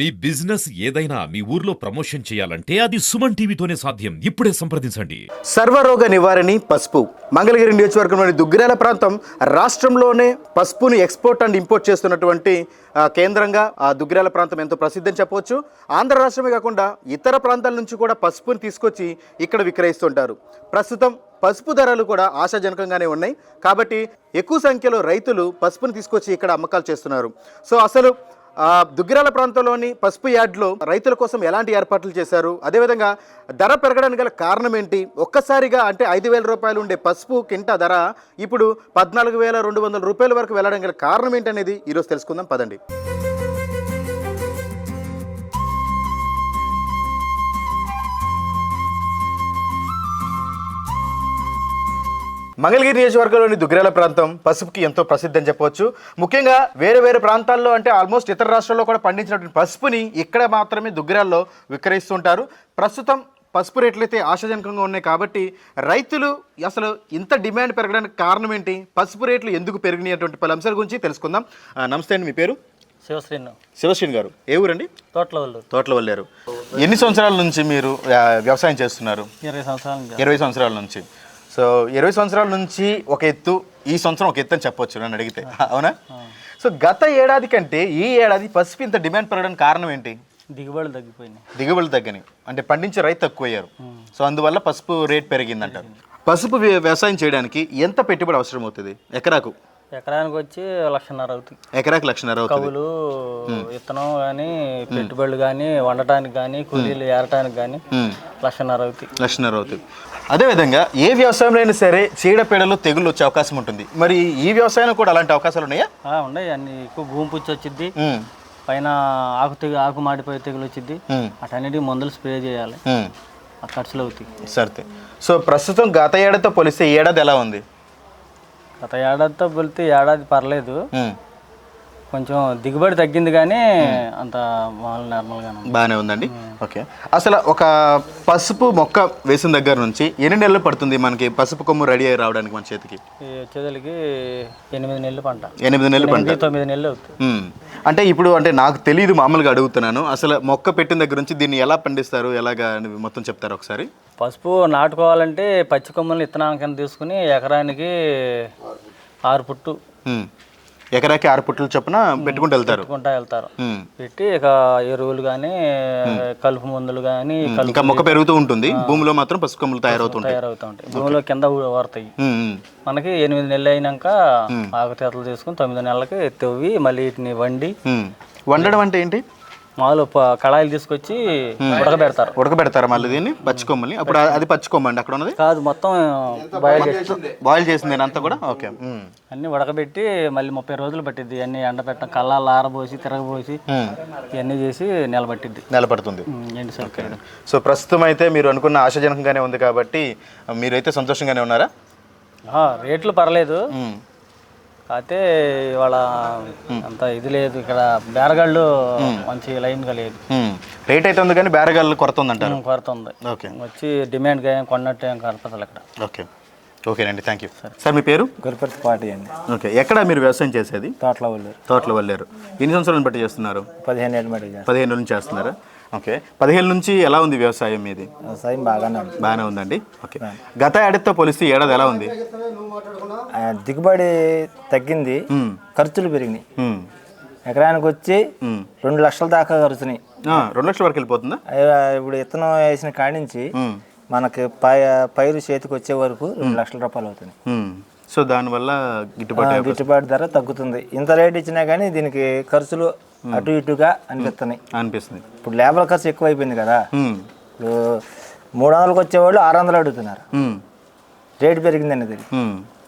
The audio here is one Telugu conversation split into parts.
మీ బిజినెస్ ఏదైనా మీ ఊర్లో ప్రమోషన్ చేయాలంటే అది సుమన్ టీవీతోనే సాధ్యం. ఇప్పుడే సంప్రదించండి. సర్వరోగ నివారణి పసుపు. మంగళగిరి నియోజకవర్గంలోని దుగ్గిరాల ప్రాంతం రాష్ట్రంలోనే పసుపుని ఎక్స్పోర్ట్ అండ్ ఇంపోర్ట్ చేస్తున్నటువంటి కేంద్రంగా ఆ దుగ్గిరాల ప్రాంతం ఎంతో ప్రసిద్ధం చెప్పవచ్చు. ఆంధ్ర రాష్ట్రమే కాకుండా ఇతర ప్రాంతాల నుంచి కూడా పసుపుని తీసుకొచ్చి ఇక్కడ విక్రయిస్తుంటారు. ప్రస్తుతం పసుపు ధరలు కూడా ఆశాజనకంగానే ఉన్నాయి. కాబట్టి ఎక్కువ సంఖ్యలో రైతులు పసుపుని తీసుకొచ్చి ఇక్కడ అమ్మకాలు చేస్తున్నారు. సో అసలు దుగ్గిరాల ప్రాంతంలోని పసుపు యార్డ్లో రైతుల కోసం ఎలాంటి ఏర్పాట్లు చేశారు? అదేవిధంగా ధర పెరగడానికి గల కారణం ఏంటి? ఒక్కసారిగా అంటే ఐదు వేల రూపాయలు ఉండే పసుపు కింట ధర ఇప్పుడు పద్నాలుగు వేల రెండు వందల రూపాయల వరకు వెళ్ళడం గల కారణం ఏంటనేది ఈరోజు తెలుసుకుందాం. పదండి. మంగళగిరి నియోజకవర్గంలోని దుగ్గిరాల ప్రాంతం పసుపుకి ఎంతో ప్రసిద్ధి అని చెప్పవచ్చు. ముఖ్యంగా వేరే వేరే ప్రాంతాల్లో అంటే ఆల్మోస్ట్ ఇతర రాష్ట్రాల్లో కూడా పండించినటువంటి పసుపుని ఇక్కడ మాత్రమే దుగ్గిరాల్లో విక్రయిస్తుంటారు ప్రస్తుతం పసుపు రేట్లు అయితే ఆశాజనకంగా ఉన్నాయి కాబట్టి రైతులు అసలు ఇంత డిమాండ్ పెరగడానికి కారణం ఏంటి? పసుపు రేట్లు ఎందుకు పెరిగినాయి అటువంటి పలు అంశాల గురించి తెలుసుకుందాం. నమస్తే అండి మీ పేరు? శివశ్రీను. శివశ్రీని గారు. ఏ ఊరండి? తోటల వాళ్ళు తోటల వల్లేరు ఎన్ని సంవత్సరాల నుంచి మీరు వ్యవసాయం చేస్తున్నారు? ఇరవై సంవత్సరాల ఇరవై సంవత్సరాల నుంచి. సో ఇరవై సంవత్సరాల నుంచి ఒక ఎత్తు ఈ సంవత్సరం ఒక ఎత్తు అని చెప్పొచ్చు నన్ను అడిగితే. అవునా? సో గత ఏడాది కంటే ఈ ఏడాది పసుపు ఇంత డిమాండ్ పెరగడానికి కారణం ఏంటి? దిగుబడులు తగ్గిపోయినాయి. దిగుబడులు తగ్గని అంటే పండించే రైతు తక్కువయ్యారు. సో అందువల్ల పసుపు రేట్ పెరిగిందంటారు. పసుపు వ్య- వ్యవసాయం చేయడానికి ఎంత పెట్టుబడి అవసరం అవుతుంది ఎకరాకు? ఎకరానికి వచ్చి లక్షన్నర అవుతుంది. ఎకరాకు లక్షన్నర అవుతుంది. కవులు విత్తనం కానీ పెట్టుబడులు కానీ వండటానికి కానీ కూలీలు ఏరటానికి కానీ. లక్షన్నర అవుతాయి. లక్షన్నర అవుతుంది అదేవిధంగా ఏ వ్యవసాయంలో అయినా సరే చీడపీడలు తెగుళ్ళు వచ్చే అవకాశం ఉంటుంది. మరి ఈ వ్యవసాయంలో కూడా అలాంటి అవకాశాలు ఉన్నాయా? ఆ, ఉన్నాయి. అన్ని ఎక్కువ భూమి పుచ్చి వచ్చిద్ది. మ్మ్. పైన ఆకు తెగు ఆకు మాడిపోయి తెగులు వచ్చిద్ది. మ్మ్. అటన్నిటికి మందులు స్ప్రే చేయాలి. ఖర్చులు అవుతాయి. సరే సో ప్రస్తుతం గత ఏడాదితో పోలిస్తే ఈ ఏడాది ఎలా ఉంది? గత ఏడాదితో వెళ్తే ఏడాది పర్లేదు. కొంచెం దిగుబడి తగ్గింది కానీ అంత మామూలు నార్మల్గానే ఉంది. బాగానే ఉందండి. ఓకే. అసలు ఒక పసుపు మొక్క వేసిన దగ్గర నుంచి ఎన్ని నెలలు పడుతుంది మనకి? పసుపు కొమ్ము రెడీ అయ్యి రావడానికి మన చేతికి? వచ్చేదలికి ఎనిమిది నెలలు పంట. ఎనిమిది నెలలు పంట. తొమ్మిది నెలలు అవుతుంది. మ్మ్. అంటే ఇప్పుడు అంటే నాకు తెలియదు మామూలుగా అడుగుతున్నాను. అసలు మొక్క పెట్టిన దగ్గర నుంచి దీన్ని ఎలా పండిస్తారు? ఎలాగా అని మొత్తం చెప్తారు ఒకసారి? పసుపు నాటుకోవాలంటే పచ్చి కొమ్మలు విత్తనాల కింద తీసుకుని ఎకరానికి ఆరు పుట్టు. ఎకరాకి ఆరు పుట్టలు చొప్పున పెట్టుకుంటూ వెళ్తారు. పెట్టుకుంటా వెళ్తారు. పెట్టి ఇక ఎరువులు కానీ కలుపు మందులు కానీ ఇంకా మొక్క పెరుగుతూ ఉంటుంది. భూమిలో మాత్రం పసుపు కొమ్ములు తయారవుతుంటాయి తయారవుతూ ఉంటాయి. భూమిలో కింద మ్మ్. మనకి ఎనిమిది నెలలు అయినాక ఆకుతీతలు తీసుకుని తొమ్మిది నెలలకి తెవ్వి మళ్ళీ వీటిని వండి. వండడం అంటే ఏంటి? మామూలు కళాయిలు తీసుకొచ్చి ఉడకబెడతారు. ఉడకబెడతారా మళ్ళీ దీన్ని? పచ్చి కొమ్మల్ని అప్పుడు అది- అది పచ్చి కొమ్మ అండి అక్కడ ఉన్నది? కాదు మొత్తం బాయిల్ చేసి బాయిల్ చేసింది అంతా కూడా? ఓకే. అన్ని ఉడకబెట్టి మళ్ళీ ముప్పై రోజులు పట్టిద్ది. అన్ని ఎండబెట్టడం కళ్ళాలు ఆరబోసి తిరగబోసి. ఇవన్నీ చేసి నిలబట్టిద్ది. నిలబడుతుంది. సో ప్రస్తుతం అయితే మీరు అనుకున్న ఆశాజనకంగానే ఉంది కాబట్టి మీరైతే సంతోషంగానే ఉన్నారా? రేట్లు పర్లేదు. కాకపోతే ఇవాళ అంత ఇది లేదు. ఇక్కడ బేరగాళ్ళు మంచి లైన్గా లేదు. రేట్ అయితే ఉంది కానీ బేరగాళ్ళు కొరత ఉందంటారు. కొరత ఉంది. ఓకే. వచ్చి డిమాండ్గా ఏం కొన్నట్టు ఏం కనపడదు ఇక్కడ. ఓకే. ఓకేనండి థ్యాంక్ యూ సార్. మీ పేరు? గురిపర్తి పార్టీ అండి. ఓకే ఎక్కడ మీరు వ్యవసాయం చేసేది? తోటలో వాళ్ళు తోటలో వెళ్ళారు ఎన్ని సంవత్సరాలను బట్టి చేస్తున్నారు? పదిహేను ఏళ్ళ చేస్తారు పదిహేను నుంచి చేస్తున్నారా. ఓకే పదిహేను నుంచి ఎలా ఉంది వ్యవసాయం మీది? వ్యవసాయం బాగానే ఉంది. బాగానే ఉందండి. ఓకే గత ఏడాదితో పోలిస్తే ఏడాది ఎలా ఉంది? దిగుబడి తగ్గింది. ఖర్చులు పెరిగినాయి. ఎకరానికి వచ్చి. రెండు లక్షల దాకా ఖర్చునాయి. రెండు లక్షల వరకు వెళ్ళిపోతుందా? ఇప్పుడు విత్తనం వేసిన కాడి నుంచి. మనకి పై పైరు చేతికి వచ్చే వరకు రెండు లక్షల రూపాయలు అవుతుంది. సో దానివల్ల గిట్టుబాటు గిట్టుబాటు ధర తగ్గుతుంది. ఇంత రేట్ ఇచ్చినా కానీ దీనికి ఖర్చులు అటు ఇటుగా అనిపిస్తున్నాయి. అనిపిస్తుంది. ఇప్పుడు లేబర్ ఖర్చు ఎక్కువ అయిపోయింది కదా. ఇప్పుడు మూడు వందలకు వచ్చేవాళ్ళు ఆరు వందలు అడుగుతున్నారు. రేటు పెరిగిందండి.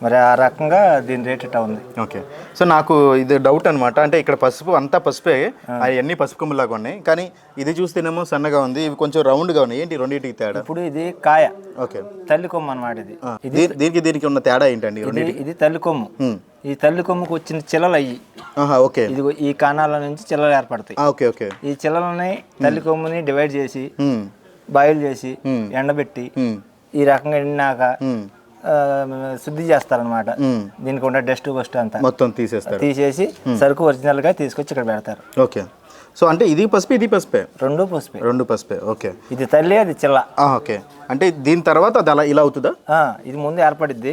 మరి ఆ రకంగా దీని రేట్ ఇట్టా ఉంది. ఓకే. సో నాకు ఇది డౌట్ అనమాట అంటే ఇక్కడ పసుపు అంతా పసుపే. అవన్నీ పసుపు కొమ్ములాగా ఉన్నాయి. కానీ ఇది చూస్తేనేమో సన్నగా ఉంది. ఇవి కొంచెం రౌండ్గా ఉన్నాయి. ఏంటి రెండింటికి తేడా? ఇప్పుడు ఇది కాయ. ఓకే. తల్లి కొమ్ము అన్నమాట ఇది. ఆ, దీ- దీనికి దీనికి ఉన్న తేడా ఏంటండి ఇది ఇది తల్లి కొమ్ము. మ్మ్. ఈ తల్లి కొమ్ముకు వచ్చిన చిల్లలు అయ్యి. ఓకే. ఇదిగో ఈ కాణాల నుంచి చిల్లలు ఏర్పడతాయి. Okay okay. ఈ చిల్లలని తల్లి కొమ్ముని డివైడ్ చేసి. బాయిల్ చేసి. ఎండబెట్టి. ఈ రకంగా ఎండినాక శుద్ధి చేస్తారనమాట. దీనికి ఉన్న డస్ట్ బస్ట్ అంతా. మొత్తం తీసేస్తారు. తీసేసి సరుకు ఒరిజినల్గా తీసుకొచ్చి ఇక్కడ పెడతారు. ఓకే. సో అంటే ఇది పసుపు ఇది పసుపే? రెండు పసుపే. రెండు పసుపే ఓకే. ఇది తల్లి అది చిల్ల. ఓకే. అంటే దీని తర్వాత అది అలా ఇలా అవుతుందా? ఇది ముందు ఏర్పడిద్ది.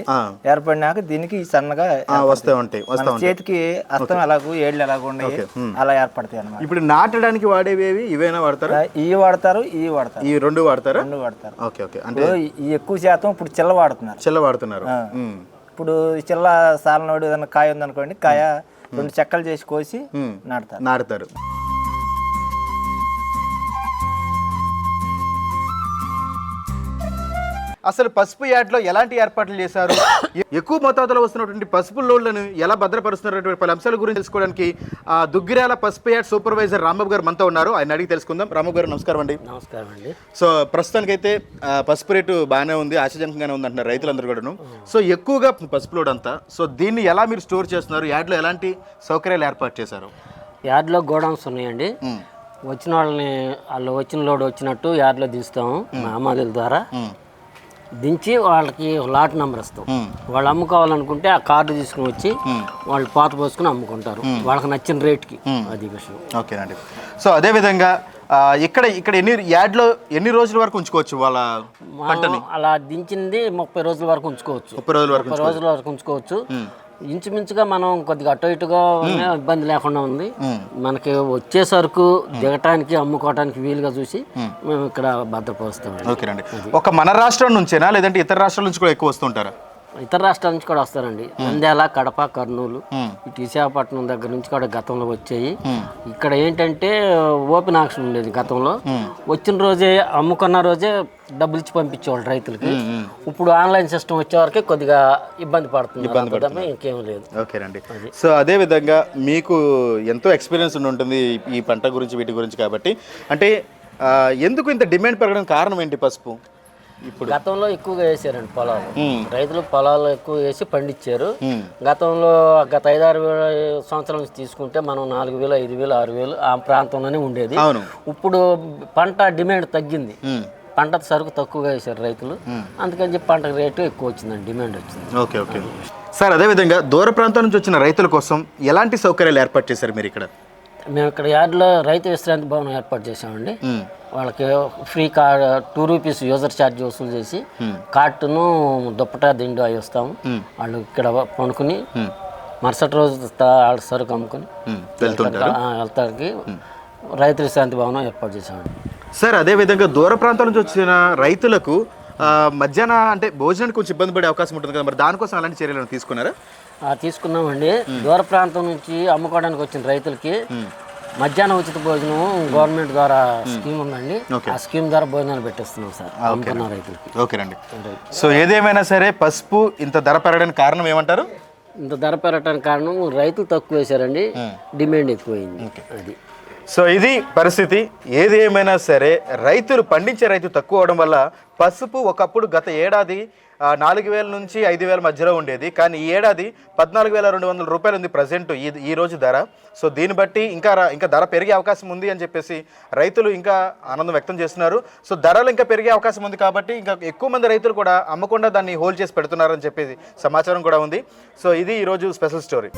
ఏర్పడినాక దీనికి సన్నగా వస్తూ ఉంటాయి వస్తూ మన ఉంటాయి. చేతికి అస్తం ఎలాగూ ఏళ్ళు ఎలాగూ ఉన్నాయి అలా ఏర్పడతాయి అన్నమాట. ఇప్పుడు నాటడానికి వాడేవి ఇవేనా వాడతారా? ఇవి వాడతారు ఇవి వాడతారు. ఈ రెండు వాడతారా? రెండు వాడతారు. Okay okay. అంటే ఈ ఎక్కువ శాతం ఇప్పుడు చిల్ల వాడుతున్నారు. చిల్ల వాడుతున్నారు. ఇప్పుడు చిల్ల సాలనోడు ఏదైనా కాయ ఉందనుకోండి కాయ రెండు చెక్కలు చేసి కోసి నాటుతారు. నాటుతారు. అసలు పసుపు యాడ్లో ఎలాంటి ఏర్పాట్లు చేశారు? ఎక్కువ మోతాదులో వస్తున్నటువంటి పసుపు లోడ్లను ఎలా భద్రపరుస్తున్నటువంటి పలు అంశాల గురించి తెలుసుకోవడానికి ఆ దుగ్గిరాల పసుపు యాడ్ సూపర్వైజర్ రాంబాబు గారు మనతో ఉన్నారు. ఆయన అడిగి తెలుసుకుందాం. రాంబాబు గారు నమస్కారం అండి. నమస్కారం అండి. సో ప్రస్తుతానికైతే పసుపు రేటు బాగానే ఉంది ఆశాజనకంగానే ఉంది అంటున్నారు రైతులందరూ కూడాను. సో ఎక్కువగా పసుపు లోడ్ అంతా సో దీన్ని ఎలా మీరు స్టోర్ చేస్తున్నారు? యాడ్లో ఎలాంటి సౌకర్యాలు ఏర్పాటు చేశారు? యార్డ్లో గోడౌన్స్ ఉన్నాయండి. వచ్చిన వాళ్ళని వాళ్ళు వచ్చిన లోడ్ వచ్చినట్టు యార్డ్లో దించుతాము మా. అమ్మాయిల ద్వారా. దించి వాళ్ళకి లాట్ నెంబర్ ఇస్తాం. వాళ్ళు అమ్ముకోవాలనుకుంటే ఆ కార్డు తీసుకుని వచ్చి వాళ్ళు పాత పోసుకుని అమ్ముకుంటారు. వాళ్ళకి నచ్చిన రేట్కి అది విషయం. ఓకేనండి. సో అదేవిధంగా ఆ, ఇక్కడ ఇక్కడ ఎన్ని యాడ్లో ఎన్ని రోజుల వరకు ఉంచుకోవచ్చు వాళ్ళ అలా దించింది ముప్పై రోజుల వరకు ఉంచుకోవచ్చు. ముప్పై రోజుల వరకు రోజుల వరకు ఉంచుకోవచ్చు. ఇంచుమించుగా మనం కొద్దిగా అటు ఇటుగా ఇబ్బంది లేకుండా ఉంది. మనకి వచ్చే సరుకు దిగటానికి అమ్ముకోవటానికి వీలుగా చూసి మేము. ఇక్కడ భద్రపరుస్తాం ఓకేనండి. ఒక మన రాష్ట్రం నుంచేనా లేదంటే ఇతర రాష్ట్రాల నుంచి కూడా ఎక్కువ వస్తుంటారా? ఇతర రాష్ట్రాల నుంచి కూడా వస్తారండి. నంద్యాల కడప కర్నూలు ఇటు విశాఖపట్నం దగ్గర నుంచి కూడా గతంలో వచ్చాయి. ఇక్కడ ఏంటంటే ఓపెన్ ఆక్షన్ ఉండేది గతంలో. వచ్చిన రోజే అమ్ముకున్న రోజే డబ్బులు ఇచ్చి పంపించేవాళ్ళు రైతులకి. ఇప్పుడు ఆన్లైన్ సిస్టమ్ వచ్చే వరకే కొద్దిగా ఇబ్బంది పడుతుంది తప్ప ఇంకేం లేదు. ఓకేనండి సో అదే విధంగా మీకు ఎంతో ఎక్స్పీరియన్స్ ఉండి ఉంటుంది ఈ- పంట గురించి వీటి గురించి కాబట్టి. అంటే ఎందుకు ఇంత డిమాండ్ పెరగడానికి కారణం ఏంటి పసుపు? ఇప్పుడు. గతంలో ఎక్కువగా వేసారండి పొలాలు. రైతులు పొలాలు ఎక్కువ వేసి పండించారు. గతంలో గత ఐదారు వేల సంవత్సరాల నుంచి తీసుకుంటే మనం నాలుగు వేలు ఐదు వేలు ఆరు వేలు ఆ ప్రాంతంలోనే ఉండేది. ఇప్పుడు పంట డిమాండ్ తగ్గింది. పంట సరుకు తక్కువగా వేసారు రైతులు. అందుకని చెప్పి పంట రేటు ఎక్కువ వచ్చిందండి డిమాండ్ వచ్చింది. Okay okay. సార్ అదేవిధంగా దూర ప్రాంతం నుంచి వచ్చిన రైతుల కోసం ఎలాంటి సౌకర్యాలు ఏర్పాటు చేశారు మీరు ఇక్కడ? మేము ఇక్కడ యార్డ్లో రైతు విశ్రాంతి భవనం ఏర్పాటు చేసామండి వాళ్ళకి free car two rupees user charge వసూలు చేసి కార్టును దుప్పటా దిండు అవి ఇస్తాము. వాళ్ళు ఇక్కడ పనుకుని మరుసటి రోజు వాళ్ళ సరుకు అమ్ముకుని వెళ్తానికి రైతు విశ్రాంతి భవనం ఏర్పాటు చేసామండి సార్ అదేవిధంగా దూర ప్రాంతాల నుంచి వచ్చిన రైతులకు మధ్యాహ్న అంటే భోజనానికి కొంచెం ఇబ్బంది పడే అవకాశం ఉంటుంది కదా మరి దానికోసం అలాంటి చర్యలను తీసుకున్నారా? తీసుకున్నామండి. దూర ప్రాంతం నుంచి అమ్ముకోవడానికి వచ్చిన రైతులకి మధ్యాహ్నం ఉచిత భోజనం గవర్నమెంట్ ద్వారా స్కీమ్ ఉందండి. ఆ స్కీమ్ ద్వారా భోజనాలు పెట్టిస్తున్నాం సార్ అమ్ముకున్న రైతులకి. ఓకేనండి సో ఏదేమైనా సరే పసుపు ఇంత ధర పెరగడానికి కారణం ఏమంటారు? ఇంత ధర పెరగటానికి కారణం రైతులు తక్కువ వేశారండి. డిమాండ్ ఎక్కువైంది. అది. సో ఇది పరిస్థితి. ఏది ఏమైనా సరే రైతులు పండించే రైతు తక్కువ అవడం వల్ల పసుపు ఒకప్పుడు గత ఏడాది నాలుగు వేల నుంచి ఐదు వేల మధ్యలో ఉండేది. కానీ ఈ ఏడాది పద్నాలుగు వేల రెండు వందల రూపాయలు ఉంది ప్రజెంట్ ఈ ఈ రోజు ధర. సో దీన్ని బట్టి ఇంకా ఇంకా ధర పెరిగే అవకాశం ఉంది అని చెప్పేసి రైతులు ఇంకా ఆనందం వ్యక్తం చేస్తున్నారు. సో ధరలు ఇంకా పెరిగే అవకాశం ఉంది కాబట్టి ఇంకా ఎక్కువ మంది రైతులు కూడా అమ్మకుండా దాన్ని హోల్డ్ చేసి పెడుతున్నారని చెప్పేసి సమాచారం కూడా ఉంది. సో ఇది ఈరోజు స్పెషల్ స్టోరీ.